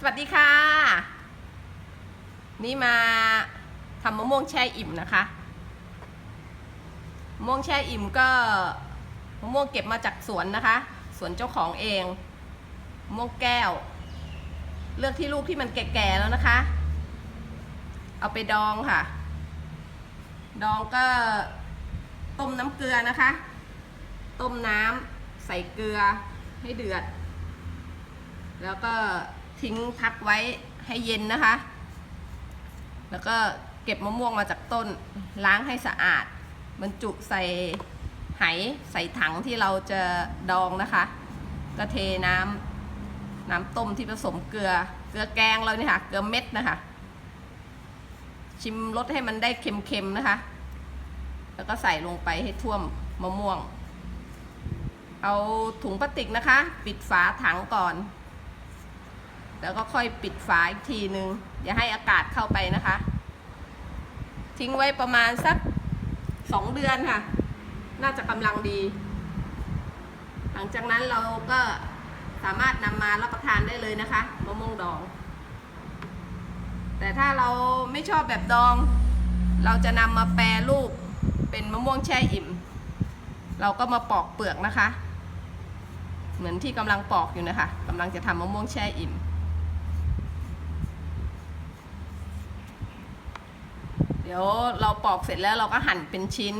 สวัสดีค่ะ นี่มาทำมะม่วงแช่อิ่มนะคะมะม่วงแช่อิ่มก็มะม่วงเก็บมาจากสวนนะคะ สวนเจ้าของเองมะม่วงแก้ว เลือกที่ลูกที่มันแก่ๆแล้วนะคะ เอาไปดองค่ะ ดองก็ต้มน้ำเกลือนะคะ ต้มน้ำใส่เกลือให้เดือด แล้วก็ ทิ้งพักไว้ให้เย็นนะคะ แล้วก็เก็บมะม่วงมาจากต้นล้างให้สะอาดบรรจุใส่ไหใส่ถังที่เราจะดองนะคะก็เทน้ำน้ำต้มที่ผสมเกลือเกลือแกงเราเนี่ยค่ะเกลือเม็ดนะคะ ชิมรสให้มันได้เค็มๆนะคะ แล้วก็ใส่ลงไปให้ท่วมมะม่วง เอาถุงพลาสติกนะคะ ปิดฝาถังก่อน แล้วก็ค่อยปิดฝาอีกทีนึงอย่าให้อากาศเข้าไปนะคะ ทิ้งไว้ประมาณสักสองเดือนค่ะ น่าจะกำลังดี หลังจากนั้นเราก็สามารถนำมารับประทานได้เลยนะคะมะม่วงดอง แต่ถ้าเราไม่ชอบแบบดอง เราจะนำมาแปรรูปเป็นมะม่วงแช่อิ่ม เราก็มาปอกเปลือกนะคะ เหมือนที่กำลังปอกอยู่นะคะกำลังจะทำมะม่วงแช่อิ่ม ดี๋ยวเราปอกเสร็จแล้วเราก็หั่นเป็นชิ้น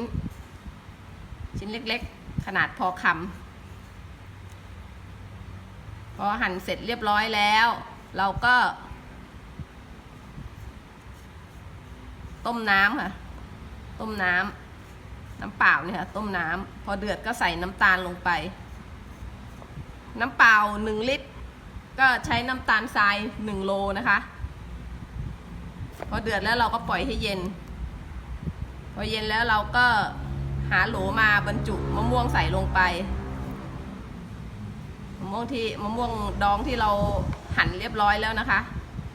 ชิ้นเล็กๆ ขนาดพอคำพอหั่นเสร็จเรียบร้อยแล้ว เราก็ ต้มน้ำค่ะ ต้มน้ำน้ำเปล่าเนี่ยค่ะต้มน้ำพอเดือดก็ใส่น้ำตาลลงไป น้ำเปล่าหนึ่งลิตร ก็ใช้น้ำตาลทรายหนึ่งโลนะคะ พอเดือดแล้วเราก็ปล่อยให้เย็น พอเย็นแล้วเราก็หาโหลมาบรรจุมะม่วงใส่ลงไปมะม่วงที่มะม่วงดองที่เราหั่นเรียบร้อยแล้วนะคะ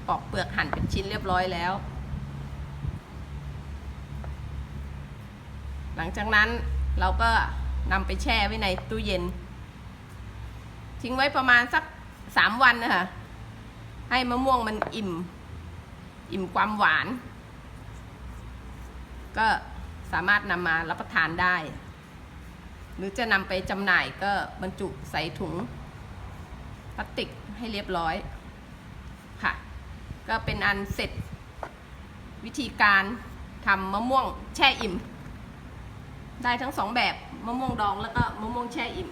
ปอกเปลือกหั่นเป็นชิ้นเรียบร้อยแล้ว หลังจากนั้นเราก็นำไปแช่ไว้ในตู้เย็น ทิ้งไว้ประมาณสักสามวันนะคะให้มะม่วงมันอิ่ม อิ่มความหวาน ก็สามารถนำมารับประทานได้ หรือจะนำไปจำหน่ายก็บรรจุใส่ถุงพลาสติกให้เรียบร้อยค่ะ ก็เป็นอันเสร็จวิธีการทำมะม่วงแช่อิ่ม ได้ทั้งสองแบบมะม่วงดองแล้วก็มะม่วงแช่อิ่ม